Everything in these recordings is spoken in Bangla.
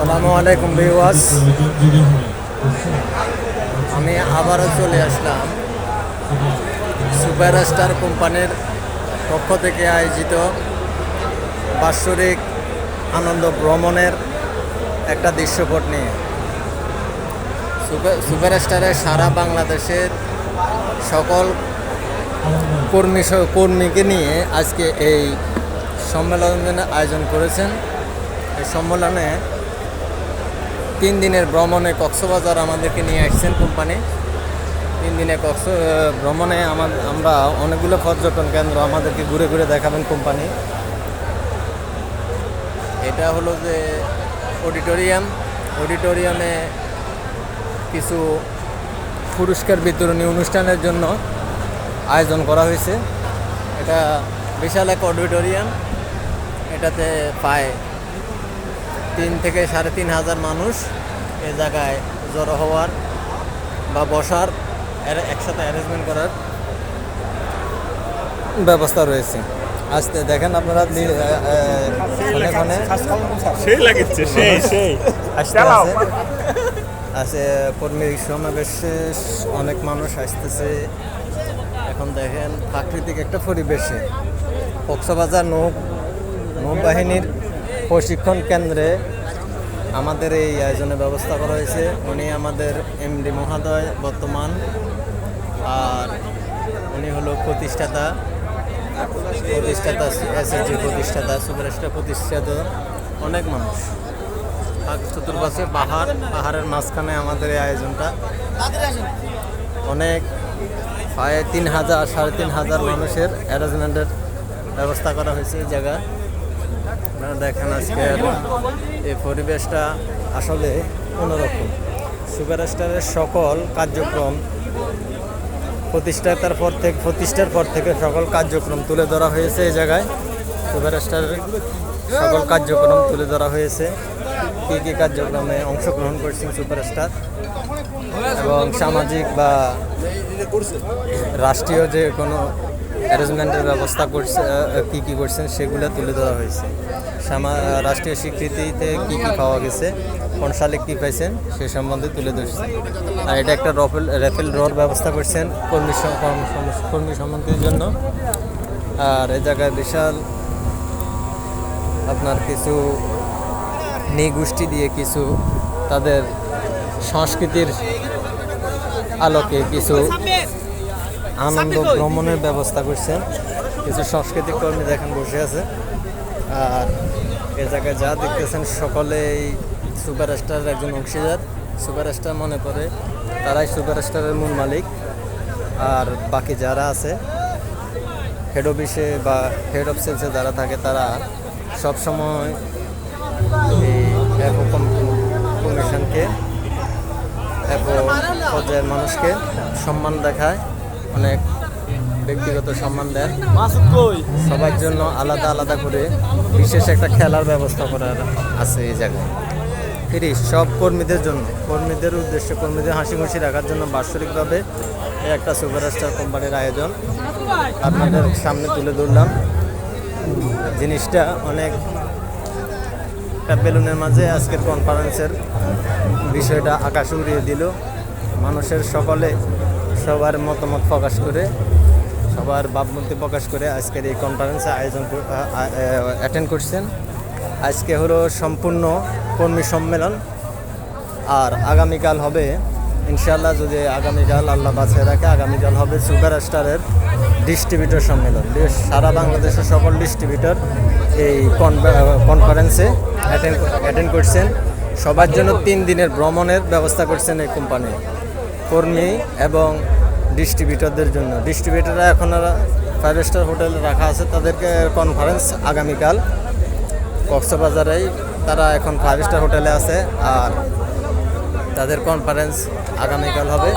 আসসালামু আলাইকুম ভিউয়ার্স। আমি আবারও চলে আসলাম সুপার স্টার কোম্পানির পক্ষ থেকে আয়োজিত বাৎসরিক আনন্দ ভ্রমণের একটা দৃশ্যপট নিয়ে। সুপার সুপার স্টারের সারা বাংলাদেশের সকল কর্মী কর্মীকে নিয়ে আজকে এই সম্মেলনের আয়োজন করেছেন। এই সম্মেলনে তিন দিনের ভ্রমণে কক্সবাজার আমাদেরকে নিয়ে আসছেন কোম্পানি। তিন দিনে কক্স ভ্রমণে আমার আমরা অনেকগুলো পর্যটন কেন্দ্র আমাদেরকে ঘুরে ঘুরে দেখাবেন কোম্পানি। এটা হলো যে অডিটোরিয়াম। অডিটোরিয়ামে কিছু পুরস্কার বিতরণী অনুষ্ঠানের জন্য আয়োজন করা হয়েছে। এটা বিশাল এক অডিটোরিয়াম। এটাতে প্রায় তিন থেকে সাড়ে তিন হাজার মানুষ এ জায়গায় জড়ো হওয়ার বা বসার একসাথে অ্যারেঞ্জমেন্ট করার ব্যবস্থা রয়েছে। আজকে দেখেন আপনারা আসতে আছে কর্মী সমাবেশে অনেক মানুষ আসতেছে। এখন দেখেন প্রাকৃতিক একটা পরিবেশে। কক্সবাজার নৌ নৌবাহিনীর প্রশিক্ষণ কেন্দ্রে আমাদের এই আয়োজনের ব্যবস্থা করা হয়েছে। উনি আমাদের এমডি মহোদয় বর্তমান। আর উনি হলো প্রতিষ্ঠাতা প্রতিষ্ঠাতা এসএসজি প্রতিষ্ঠাতা, সুপারস্টার প্রতিষ্ঠাতা, অনেক মানুষ। চতুর্পাশে পাহাড়, পাহাড়ের মাঝখানে আমাদের এই আয়োজনটা। অনেক প্রায় তিন হাজার, সাড়ে তিন হাজার মানুষের অ্যারেঞ্জমেন্টের ব্যবস্থা করা হয়েছে এই জায়গায়। আপনারা দেখেন আজকে এই পরিবেশটা আসলে অন্যরকম। সুপারস্টারের সকল কার্যক্রম প্রতিষ্ঠাতার পর থেকে, প্রতিষ্ঠার পর থেকে সকল কার্যক্রম তুলে ধরা হয়েছে এই জায়গায়। সুপার সুপারস্টারের সকল কার্যক্রম তুলে ধরা হয়েছে। কী কী কার্যক্রমে অংশগ্রহণ করছেন সুপারস্টার? এবং সামাজিক বা রাষ্ট্রীয় যে কোনো অ্যারেঞ্জমেন্টের ব্যবস্থা করছে কী কী করছেন সেগুলো তুলে ধরা হয়েছে। সামা রাষ্ট্রীয় স্বীকৃতিতে কী কী পাওয়া গেছে, কোন সালে কী পাইছেন সে সম্বন্ধে তুলে ধরছে। আর এটা একটা রফেল, রেফেল ড্রর ব্যবস্থা করছেন কর্মী কর্ম- সম- কর্মী সম্মতির জন্য। আর এ জায়গায় বিশাল আপনার কিছু নিগোষ্ঠী দিয়ে কিছু তাদের সংস্কৃতির আলোকে কিছু আনন্দ ভ্রমণের ব্যবস্থা করছেন কিছু সাংস্কৃতিক কর্মী দেখেন বসে আছে। আর এ জায়গায় যা দেখতেছেন সকলেই সুপারস্টার একজন অংশীদার। সুপারস্টার মনে করে তারাই সুপারস্টারের মূল মালিক। আর বাকি যারা আছে হেড অফিসে বা হেড অফ সেলসে যারা থাকে তারা সবসময় এই একক কমিশনকে একক পর্যায়ের মানুষকে সম্মান দেখায়। অনেক ব্যক্তিগত সম্মান দেন। সবার জন্য আলাদা আলাদা করে বিশেষ একটা খেলার ব্যবস্থা করার আছে এই জায়গায়। ফ্রি সব কর্মীদের জন্য কর্মীদের উদ্দেশ্যে কর্মীদের হাসি খুশি রাখার জন্য বাৎসরিকভাবে একটা সুপারস্টার কোম্পানির আয়োজন। আপনাদের সামনে তুলে ধরলাম। জিনিসটা অনেক একটা বেলুনের মাঝে আজকের কনফারেন্সের বিষয়টা আকাশে উড়িয়ে দিল। মানুষের সকলে সবার মতামত প্রকাশ করে, সবার ভাবমূর্তি প্রকাশ করে আজকের এই কনফারেন্সে আয়োজন অ্যাটেন্ড করছেন। আজকে হলো সম্পূর্ণ কর্মী সম্মেলন। আর আগামীকাল হবে ইনশাল্লাহ যদি আগামীকাল আল্লাহ বাঁচিয়ে রাখে, আগামীকাল হবে সুপার স্টারের ডিস্ট্রিবিউটর সম্মেলন সারা বাংলাদেশের সকল ডিস্ট্রিবিউটর এই কনফারেন্সে অ্যাটেন্ড অ্যাটেন্ড করছেন। সবার জন্য তিন দিনের ভ্রমণের ব্যবস্থা করছেন এই কোম্পানি কর্মী এবং ডিস্ট্রিবিউটরদের জন্য। ডিস্ট্রিবিউটররা এখন ফাইভ স্টার হোটেলে রাখা আছে। তাদেরকে কনফারেন্স আগামীকাল কক্সবাজারেই তারা এখন ফাইভ স্টার হোটেলে আছে আর তাদের কনফারেন্স আগামীকাল হবে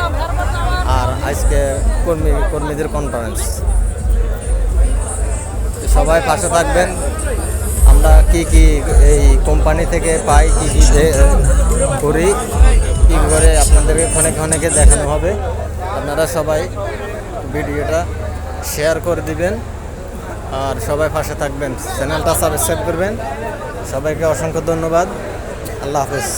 আর আজকে কর্মী, কর্মীদের কনফারেন্স সবাই পাশে থাকবেন। আমরা কি কি এই কোম্পানি থেকে পাই, কি কি করি কি করে আপনাদেরকে ক্ষণে অনেকে দেখানো হবে। আপনারা সবাই ভিডিওটা শেয়ার করে দিবেন। আর সবাই পাশে থাকবেন। চ্যানেলটা সাবস্ক্রাইব করবেন। সবাইকে অসংখ্য ধন্যবাদ। আল্লাহ হাফেজ।